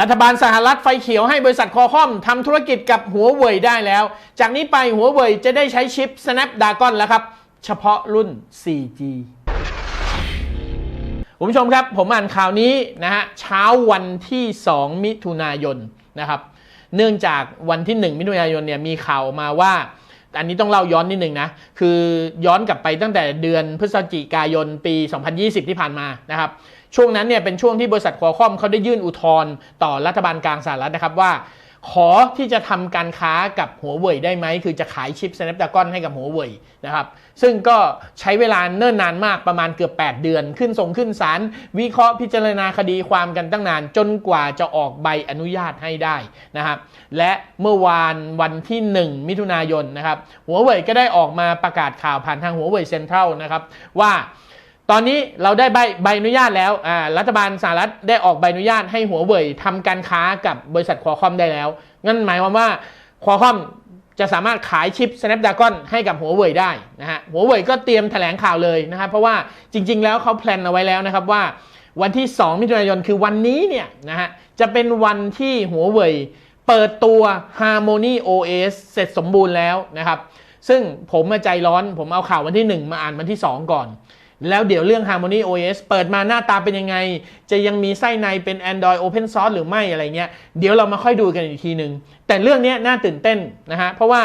รัฐบาลสหรัฐไฟเขียวให้บริษัทคอคอมทำธุรกิจกับหัวเว่ยได้แล้ว จากนี้ไปหัวเว่ยจะได้ใช้ชิป Snapdragon แล้วครับ เฉพาะรุ่น 4G คุณผู้ชมครับ ผมอ่านข่าวนี้นะฮะเช้าวันที่ 2 มิถุนายนนะครับ เนื่องจากวันที่ 1 มิถุนายนเนี่ยมีข่าวออกมาว่า อันนี้ต้องเล่าย้อนนิดนึงนะ คือย้อนกลับไปตั้งแต่เดือนพฤศจิกายนปี 2020 ที่ผ่านมานะครับ ช่วงนั้นเนี่ยเป็นช่วงที่บริษัทควอคอมเขาได้ยื่นอุทธรณ์ต่อรัฐบาลกลางสหรัฐนะครับว่า ขอที่จะทำการค้ากับหัวเว่ยได้ไหม คือจะขายชิป Snapdragon ให้กับหัวเว่ยนะครับ ซึ่งก็ใช้เวลาเนิ่นนานมากประมาณเกือบ 8 เดือน ขึ้นส่งขึ้นศาลวิเคราะห์พิจารณาคดีความกันตั้งนาน จนกว่าจะออกใบอนุญาตให้ได้นะครับ และเมื่อวานวันที่ 1 มิถุนายนนะครับหัวเว่ยก็ได้ออกมาประกาศข่าวผ่านทางหัวเว่ยเซ็นทรัลนะครับว่า ตอนนี้เราได้ใบใบอนุญาตแล้วอ่ารัฐบาลสหรัฐได้ออกใบอนุญาตให้หัวเว่ยทำการค้ากับบริษัทควอคอมได้แล้วงั้นหมายความว่าควอคอมจะสามารถขายชิป Snapdragon ให้กับหัวเว่ยได้นะฮะหัวเว่ยก็เตรียมแถลงข่าวเลยนะครับเพราะว่าจริง ๆ แล้วเขาแพลนเอาไว้แล้วนะครับว่า วันที่ 2 มิถุนายนคือวันนี้เนี่ยนะฮะจะเป็นวันที่หัวเว่ยเปิดตัว Harmony OS เสร็จสมบูรณ์แล้วนะครับ ซึ่งผมมาใจร้อนผมเอาข่าววันที่ 1 มาอ่านวันที่ 2 ก่อน แล้วเดี๋ยวเรื่อง Harmony OS เปิดมาหน้าตาเป็นยังไง จะยังมีไส้ในเป็น Android Open Source หรือไม่อะไรเงี้ย เดี๋ยวเรามาค่อยดูกันอีกทีหนึ่งแต่เรื่องนี้น่าตื่นเต้นนะฮะ เพราะว่า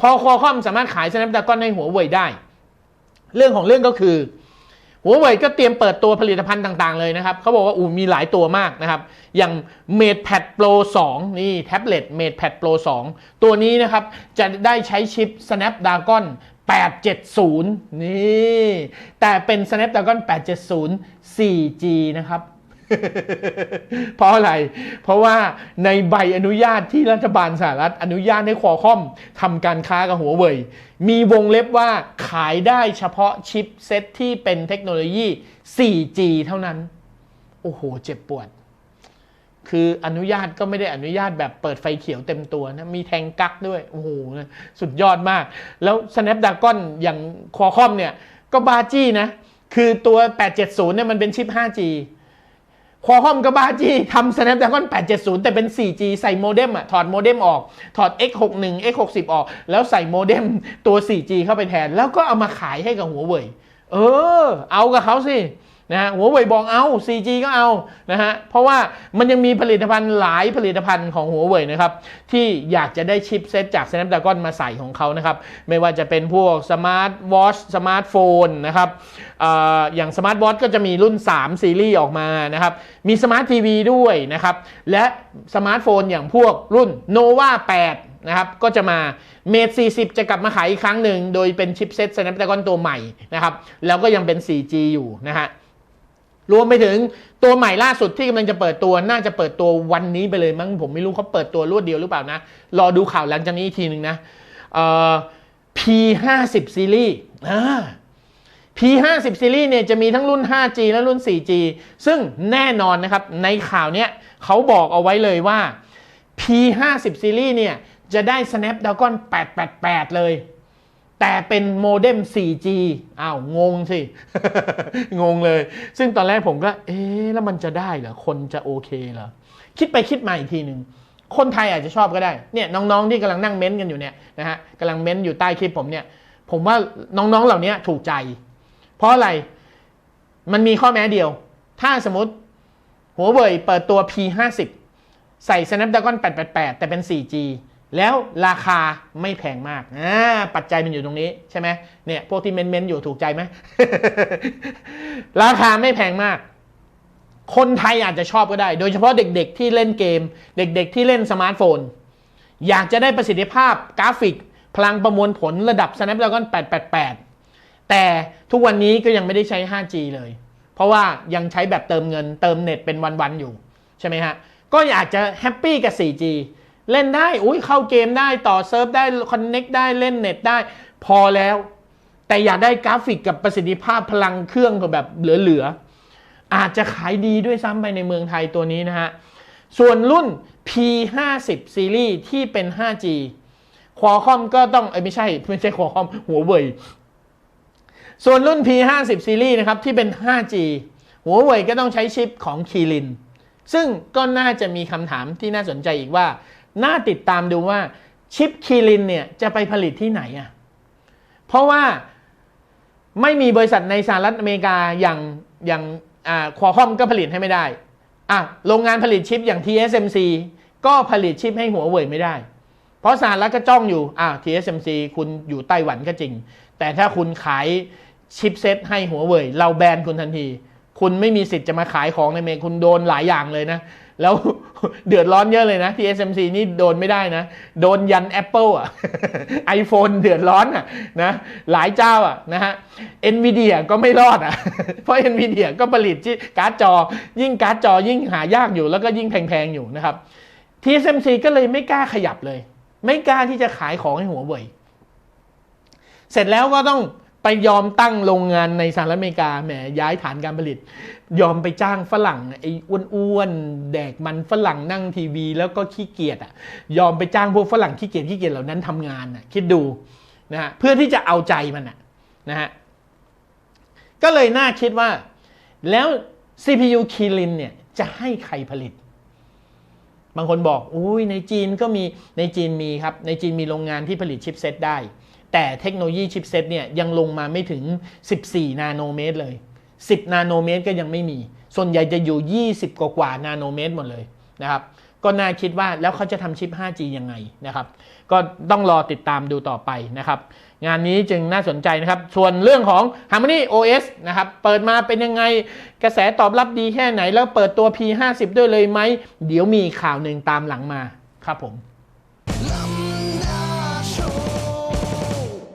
พอ Qualcomm สามารถขาย Snapdragon ให้หัวเว่ยได้ เรื่องของเรื่องก็คือหัวเว่ยก็เตรียมเปิดตัวผลิตภัณฑ์ต่างๆเลยนะครับเขาบอกว่าอูมีหลายตัวมากนะครับ อย่าง MatePad Pro 2 นี่แท็บเล็ต MatePad Pro 2 ตัวนี้นะครับ จะได้ใช้ชิป Snapdragon 870 นี่ แต่เป็น Snapdragon 870 4G นะครับ เพราะอะไร เพราะว่าในใบอนุญาตที่รัฐบาลสหรัฐอนุญาตให้คอคอมทำการค้ากับหัวเว่ย มีวงเล็บว่าขายได้เฉพาะชิปเซตที่เป็นเทคโนโลยี 4G เท่านั้น โอ้โห เจ็บปวด คืออนุญาตก็ไม่ได้อนุญาตแบบเปิดไฟเขียวเต็มตัวนะ มีแทงกักด้วย โอ้โห สุดยอดมาก แล้ว Snapdragon อย่างคอคอมเนี่ย ก็บาจี้นะ คือตัว 870 เนี่ยมันเป็นชิป 5G คอคอมก็บาจี้ทำ Snapdragon 870 แต่เป็น 4G ใส่โมเด็มอะถอดโมเด็มออก ถอด X61 X60 ออก แล้วใส่โมเด็มตัว 4G เข้าไปแทน แล้วก็เอามาขายให้กับหัวเว่ยเออ เอากับเขาสิ นะฮะหัวเว่ยบอกเอา 4G ก็เอานะฮะเพราะว่ามันยังมีผลิตภัณฑ์หลายผลิตภัณฑ์ของหัวเว่ยนะครับที่อยากจะได้ชิปเซตจาก Snapdragon มาใส่ของเขานะครับไม่ว่าจะเป็นพวกสมาร์ทวอชสมาร์ทโฟนนะครับออย่างสมาร์ทวอชก็จะมีรุ่น 3 ซีรีส์ออกมานะครับมีสมาร์ททีวีด้วยนะครับและสมาร์ทโฟนอย่างพวกรุ่น nova 8นะครับก็จะมา Mate 40 จะกลับมาขายอีกครั้งหนึ่ง โดยเป็นชิปเซต Snapdragon ตัวใหม่นะครับแล้วก็ยังเป็น 4G อยู่นะฮะ รวมไปถึงตัวใหม่ล่าสุดที่กำลังจะเปิดตัวน่าจะเปิดตัววันนี้ไปเลยมั้งผมไม่รู้เขาเปิดตัวรวดเดียวหรือเปล่านะ รอดูข่าวหลังจากนี้อีกทีหนึ่งนะเอ่อ P50 ซีรีส์อ่า P50 ซีรีส์เนี่ยจะมีทั้งรุ่น 5G และรุ่น 4G ซึ่งแน่นอนนะครับในข่าวเนี้ยเขาบอกเอาไว้เลยว่า P50 ซีรีส์เนี่ยจะได้ Snapdragon 888 เลย แต่เป็นโมเด็ม 4G อ้าว งงสิ งงเลย ซึ่งตอนแรกผมก็ เอ๊ะแล้วมันจะได้เหรอ คนจะโอเคเหรอ คิดไปคิดมาอีกทีหนึ่ง คนไทยอาจจะชอบก็ได้ เนี่ยน้องๆที่กำลังนั่งเม้นต์กันอยู่เนี่ยนะฮะกำลังเม้นต์อยู่ใต้คลิปผมเนี่ย ผมว่าน้องๆเหล่านี้ถูกใจ เพราะอะไร มันมีข้อแม้เดียว ถ้าสมมติหัวเว่ยเปิดตัว P50 ใส่ Snapdragon 888 แต่เป็น 4G แล้วราคาไม่แพงมากอ่าปัจจัยมันอยู่ตรงนี้ใช่ไหมเนี่ยพวกที่เม้นๆอยู่ถูกใจไหมราคาไม่แพงมาก คนไทยอาจจะชอบก็ได้ โดยเฉพาะเด็กๆที่เล่นเกม เด็กๆที่เล่นสมาร์ทโฟน อยากจะได้ประสิทธิภาพกราฟิก พลังประมวลผลระดับ Snapdragon 888 แต่ทุกวันนี้ก็ยังไม่ได้ใช้ 5G เลย เพราะว่ายังใช้แบบเติมเงินเติมเน็ตเป็นวันๆอยู่ใช่ไหมฮะก็อยากจะแฮปปี้กับ 4G เล่นได้ อุ้ยเข้าเกมได้ต่อเซิร์ฟได้คอนเน็กได้เล่นเน็ตได้ พอแล้ว แต่อยากได้กราฟิกกับประสิทธิภาพพลังเครื่องแบบเหลือๆ อาจจะขายดีด้วยซ้ำไปในเมืองไทยตัวนี้นะฮะ ส่วนรุ่น P50 ซีรีส์ที่เป็น 5G ควอคอมก็ต้องเอ้ไม่ใช่ ไม่ใช่ควอคอมหัวเว่ยส่วนรุ่น P50 ซีรีส์นะครับที่เป็น 5G หัวเว่ยก็ต้องใช้ชิปของคีรินซึ่งก็น่าจะมีคำถามที่น่าสนใจอีกว่า น่าติดตามดูว่าชิปคีรินเนี่ยจะไปผลิตที่ไหนอะเพราะว่าไม่มีบริษัทในสหรัฐอเมริกาอย่างอย่างควอคอมก็ผลิตให้ไม่ได้อะโรงงานผลิตชิปอย่าง TSMC ก็ผลิตชิปให้หัวเว่ยไม่ได้ เพราะสหรัฐก็จ้องอยู่อะ TSMC คุณอยู่ไต้หวันก็จริง แต่ถ้าคุณขายชิปเซตให้หัวเว่ยเราแบนคุณทันที คุณไม่มีสิทธิ์จะมาขายของในเมกคุณโดนหลายอย่างเลยนะ แล้วเดือดร้อนเยอะเลยนะ TSMC นี่โดนไม่ได้นะ โดนยัน Apple อะ iPhone เดือดร้อนอะนะหลายเจ้าอะนะฮะ NVIDIA ก็ไม่รอดอะ เพราะ NVIDIA ก็ผลิตที่การ์ดจอ ยิ่งการ์ดจอยิ่งหายากอยู่แล้วก็ยิ่งแพงๆอยู่นะครับ TSMC ก็เลยไม่กล้าขยับเลย ไม่กล้าที่จะขายของให้หัวเว่ยเสร็จแล้วก็ต้อง ไปยอมตั้งโรงงานในสหรัฐอเมริกาแหมย้ายฐานการผลิต ยอมไปจ้างฝรั่งไอ้อ้วนๆแดกมันฝรั่งนั่งทีวี แล้วก็ขี้เกียจอะ ยอมไปจ้างพวกฝรั่งขี้เกียจขี้เกียจเหล่านั้นทำงานอะ คิดดูนะฮะเพื่อที่จะเอาใจมันอะนะฮะก็เลยน่าคิดว่า แล้ว CPU คีรินเนี่ยจะให้ใครผลิต บางคนบอกอุ้ยในจีนก็มีในจีนมีครับ ในจีนมีโรงงานที่ผลิตชิปเซตได้ แต่เทคโนโลยีชิปเซตเนี่ยยังลงมาไม่ถึง 14 นาโนเมตรเลย 10 นาโนเมตรก็ยังไม่มี ส่วนใหญ่จะอยู่ 20 กว่ากว่านาโนเมตรหมดเลยนะครับ ก็น่าคิดว่าแล้วเขาจะทำชิป 5G ยังไงนะครับ ก็ต้องรอติดตามดูต่อไปนะครับ งานนี้จึงน่าสนใจนะครับ ส่วนเรื่องของ Harmony OS นะครับ เปิดมาเป็นยังไง กระแสตอบรับดีแค่ไหน แล้วเปิดตัว P50 ด้วยเลยไหม เดี๋ยวมีข่าวหนึ่งตามหลังมาครับผม